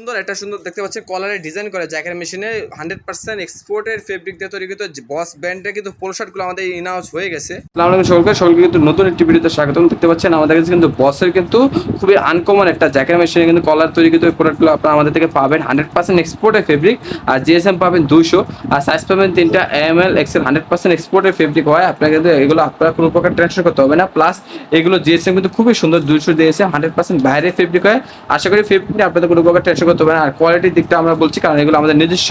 সুন্দর, একটা সুন্দর দেখতে পাচ্ছেন কলারে ডিজাইন করে জ্যাকের মেশিনে হান্ড্রেড পার্সেন্ট এক্সপোর্টের ফেব্রিক দিয়ে তৈরি কিন্তু বস ব্র্যান্ডের কিন্তু পোলো শার্টগুলো আমাদের ইন হয়ে গেছে। সকলকে সকলকে কিন্তু নতুন একটি ভিডিওতে স্বাগতম। দেখতে পাচ্ছেন, আমাদের কাছে কিন্তু বসের কিন্তু খুবই আনকমন একটা জ্যাকের মেশিনে কিন্তু কলার তৈরি কিন্তু প্রোডাক্টগুলো আপনারা আমাদের থেকে পাবেন। হান্ড্রেড পার্সেন্ট এক্সপোর্টের ফেব্রিক আর জিএসএম পাবেন দুশো আর সাইজ পাবেন তিনটা M L XL hundred percent এক্সপোর্টের ফেব্রিক হয়। আপনারা কিন্তু এগুলো, আপনারা কোনো প্রকার ট্রান্সফার করতে হবে না। প্লাস এগুলো জিএসএম কিন্তু খুবই সুন্দর দুশো দিয়েছে হান্ড্রেড পার্সেন্ট বাইরের ফেব্রিক হয়। আশা করি ফেব্রিক আপনাদের কোনো প্রকার টেনশন করতে হবে না আর কোয়ালিটির দিকটা আমরা বলছি, কারণ এগুলো আমাদের নিজস্ব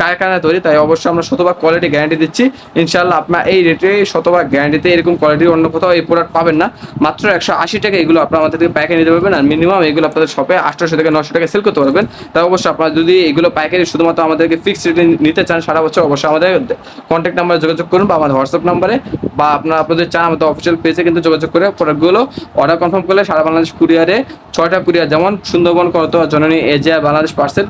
কারখানায় তৈরি, তাই অবশ্যই আমরা শতভাগ কোয়ালিটি গ্যারান্টি দিচ্ছি। ইনশাল্লাহ আপনার এই রেটে শতভাগ গ্যারান্টিতে এরকম কোয়ালিটির অন্য কোথাও এই প্রোডাক্ট পাবেন না। মাত্র একশো আশি টাকা এগুলো আপনার আমাদের থেকে পাইকারি নিতে পারবেন, আর মিনিমাম এগুলো আপনাদের শপে আটশোশো থেকে নশো টাকা সেল করতে পারবেন। তাই অবশ্যই আপনারা যদি এগুলো পাইকারি শুধুমাত্র আমাদেরকে ফিক্সড রেটে নিতে চান সারা বছর, অবশ্যই আমাদের কন্ট্যাক্ট নাম্বারে যোগাযোগ করুন বা আমাদের হোয়াটসঅ্যাপ নাম্বারে বা আপনারা আপনাদের চান আমাদের অফিসিয়াল পেজে কিন্তু যোগাযোগ করে প্রোডাক্টগুলো অর্ডার কনফার্ম করলে সারা বাংলাদেশ কুরিয়ারে ছয়টা কুরিয়ার যেমন সুন্দরবন কত জননী, এজিয়া, বাংলাদেশ পার্সেল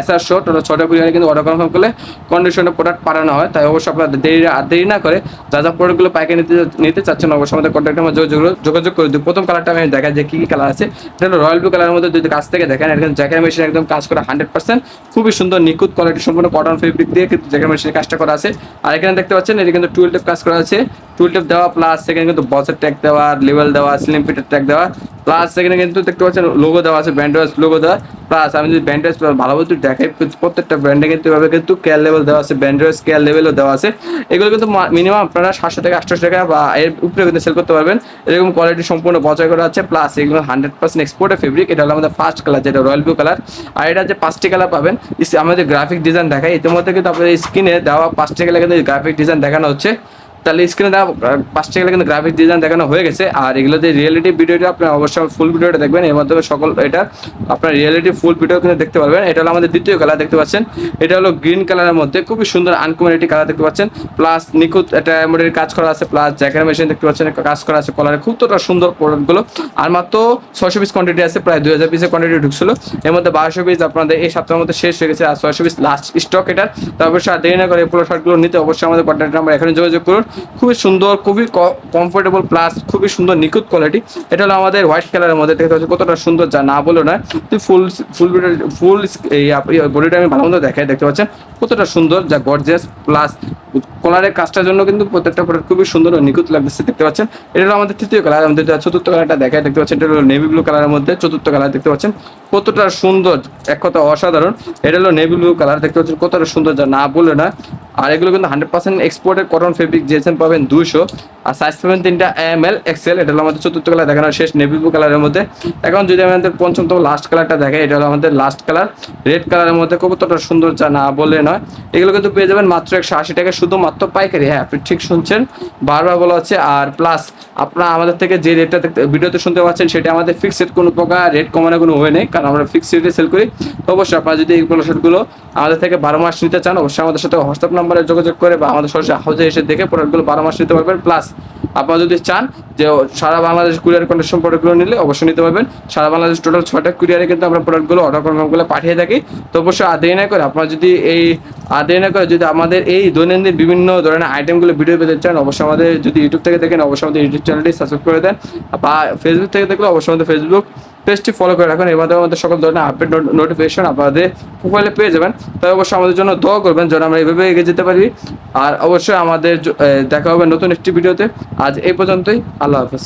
এসআর শো টোটাল ছয়টা কুরিয়ারে কিন্তু অর্ডার কনফার্ম করলে কন্ডিশনে প্রোডাক্ট পাঠানো হয়। তাই অবশ্যই আপনারা দেরি, আর দেরি না করে যা যা প্রোডাক্টগুলো পাইকারি নিতে নিতে চাচ্ছেন অবশ্যই আমাদের কন্ট্যাক্ট নাম্বার যোগাযোগ যোগাযোগ করে দিই প্রথম কালারটা আমি দেখাই যে কী কী কালার আছে। এটা হলো রয়্যাল ব্লু কালারের মধ্যে যদি কাছ থেকে দেখেন এখানে জ্যাকেট মেশিন একদম কাজ করে হান্ড্রেড পার্সেন্ট খুবই সুন্দর, নিখুঁত কোয়ালিটি সম্পূর্ণ কটন ফেব্রিক দিয়ে কিন্তু জ্যাকেট মেশিনের কাজটা করা আছে। আর এখানে দেখতে পাচ্ছেন, এটা কিন্তু টুয়েলভ কাজ করা আছে টুল টেপ দেওয়া প্লাস সেখানে কিন্তু বসের ট্যাগ দেওয়া লেভেল দেওয়া স্লিম ফিটের ট্যাগ দেওয়া প্লাস সেখানে কিন্তু দেখতে পাচ্ছেন লোগো দেওয়া আছে ব্যান্ডওয়াইজ লোগো দেওয়া প্লাস আমি যদি ব্যান্ডওয়াইজ ভালো বলতে দেখাই প্রত্যেকটা ব্র্যান্ডে কিন্তু এভাবে কিন্তু কেয়ার লেভেল দেওয়া আছে ব্যান্ডওয়াইজ কেয়ার লেভেলও দেওয়া আছে। এগুলো কিন্তু মিনিমাম আপনারা সাতশো থেকে আটশো টাকা বা এর উপরে কিন্তু সেল করতে পারবেন। এরকম কোয়ালিটি সম্পূর্ণ বজায় করা আছে প্লাস এগুলো হান্ড্রেড পার্সেন্ট এক্সপোর্টের ফেব্রিক এটা হলো আমাদের ফার্স্ট কালার যেটা রয়্যাল ব্লু কালার আর এটা যে পাঁচটি কালার পাবেন আমাদের গ্রাফিক ডিজাইন দেখায় ইতিমধ্যে কিন্তু আপনাদের স্ক্রিনে দেওয়া পাঁচটি কালার কিন্তু গ্রাফিক ডিজাইন দেখানো হচ্ছে। তাহলে স্ক্রিনে পাঁচটি গেলে কিন্তু গ্রাফিক ডিজাইন দেখানো হয়ে গেছে। আর এগুলোতে রিয়েলিটি ভিডিওটা আপনি অবশ্যই ফুল ভিডিওটা দেখবেন। এর মাধ্যমে সকল এটা আপনার রিয়েলিটি ফুল ভিডিও কিন্তু দেখতে পারবেন। এটা হলো আমাদের দ্বিতীয় কালার দেখতে পাচ্ছেন। এটা হলো গ্রিন কালারের মধ্যে খুবই সুন্দর আনকমন একটি কালার দেখতে পাচ্ছেন। প্লাস নিখুঁত একটা এমব্রয়ডারি কাজ করা আছে। প্লাস জ্যাকের মেশিন দেখতে পাচ্ছেন। কাজ করা আছে কলারে খুব তোটা সুন্দর প্রোডাক্টগুলো আর মাত্র ছয়শো পিস কোয়ান্টিটি আছে। প্রায় দুই হাজার পিসের কোয়ান্টিটি ঢুকছিল। এর মধ্যে বারোশো পিস আপনাদের এই সপ্তাহের মধ্যে শেষ হয়ে গেছে। আর ছয়শো পিস লাস্ট স্টক এটার। তারপর আর দেরি না করে এই শার্টগুলো নিতে অবশ্যই আমাদের কন্ট্যাক্ট নাম্বার এখানে যোগাযোগ করুন। খুবই সুন্দর, খুবই কমফোর্টেবল প্লাস খুবই সুন্দর নিখুঁত কোয়ালিটি এটা হলো আমাদের হোয়াইট কালারের মধ্যে, দেখতে পাচ্ছি কতটা সুন্দর যা না বলে নয় তুই ফুল ফুল ফুল বডিটা আমি ভালো মতো দেখাই, দেখতে পাচ্ছেন? কতটা সুন্দর, যা গর্জিয়াস প্লাস কলারের কাজটার জন্য কিন্তু প্রত্যেকটা প্রোডাক্ট খুবই সুন্দর ও নিখুঁত লাগতেছে, দেখতে পাচ্ছেন? এটা হলো আমাদের তৃতীয় কালার আমাদের চতুর্থ কালারটা দেখায় দেখতে পাচ্ছেন? এটা হলো নেভি ব্লু কালারের মধ্যে চতুর্থ কালার দেখতে পাচ্ছেন? কতটা সুন্দর, এক কথা অসাধারণ। এটা হলো নেভি ব্লু কালার দেখতে পাচ্ছেন? কতটা সুন্দর যা না বলে না। আর এগুলো কিন্তু হান্ড্রেড পার্সেন্ট এক্সপোর্টের কটন ফেব্রিক জিএসএম পাবেন দুশো আর সাইজ পাবেন তিনটা এম এল এক্সেল এটা হলো আমাদের চতুর্থ কালার দেখানো শেষ নেভি ব্লু কালারের মধ্যে। এখন যদি আমাদের পঞ্চমতম লাস্ট কালারটা দেখে এটা হলো আমাদের লাস্ট কালার রেড কালারের মধ্যে কতটা সুন্দর যা না বলে নয়। এগুলো কিন্তু পেয়ে যাবেন মাত্র একশো আশি টাকা শুধুমাত্র পাইকারি। হ্যাঁ আপনি ঠিক শুনছেন, বারবার বলা হচ্ছে। আর প্লাস আপনারা আমাদের থেকে যে রেটটা ভিডিওতে শুনতে পাচ্ছেন, সেটা আমাদের ফিক্সড কোনো প্রকার রেট কমানোর কোনো ওয়ে নেই, কারণ আমরা ফিক্সড রেটে সেল করি। অবশ্যই আপনারা যদি এই প্রোডাক্টগুলো আমাদের থেকে বারো মাস নিতে চান, অবশ্যই আমাদের সাথে হোয়াটসঅ্যাপ নাম্বারে যোগাযোগ করে বা আমাদের সরাসরি হাউজে এসে দেখে প্রোডাক্টগুলো বারো মাস নিতে পারবেন। প্লাস আপনারা যদি চান যে সারা বাংলাদেশ কুরিয়ার কন্ডিশন প্রোডাক্টগুলো নিলে অবশ্যই নিতে পারবেন। সারা বাংলাদেশ টোটাল ছয়টা কুরিয়ারে কিন্তু আমরা প্রোডাক্টগুলো অর্ডার কনফার্মগুলো পাঠিয়ে থাকি। তো অবশ্যই আদেই না করে আপনারা যদি এই আদেই না করে যদি আমাদের এই দৈনন্দিন বিভিন্ন ধরনের আইটেমগুলো ভিডিও পেতে চান, অবশ্যই আমাদের যদি ইউটিউব থেকে দেখেন, অবশ্যই আমাদের ইউটিউব চ্যানেলটি সাবস্ক্রাইব করে দেন। বা ফেসবুক থেকে দেখলে অবশ্যই আমাদের ফেসবুক পেজটি ফলো করে রাখুন। এর মাধ্যমে আমাদের সকল ধরনের আপডেট নোটিফিকেশন আপনাদের প্রোফাইলে পেয়ে যাবেন। তাই অবশ্যই আমাদের জন্য দোয়া করবেন যেন আমরা এইভাবে এগিয়ে যেতে পারি। আর অবশ্যই আমাদের দেখা হবে নতুন একটি ভিডিওতে। আজ এই পর্যন্তই। আল্লাহ হাফেজ।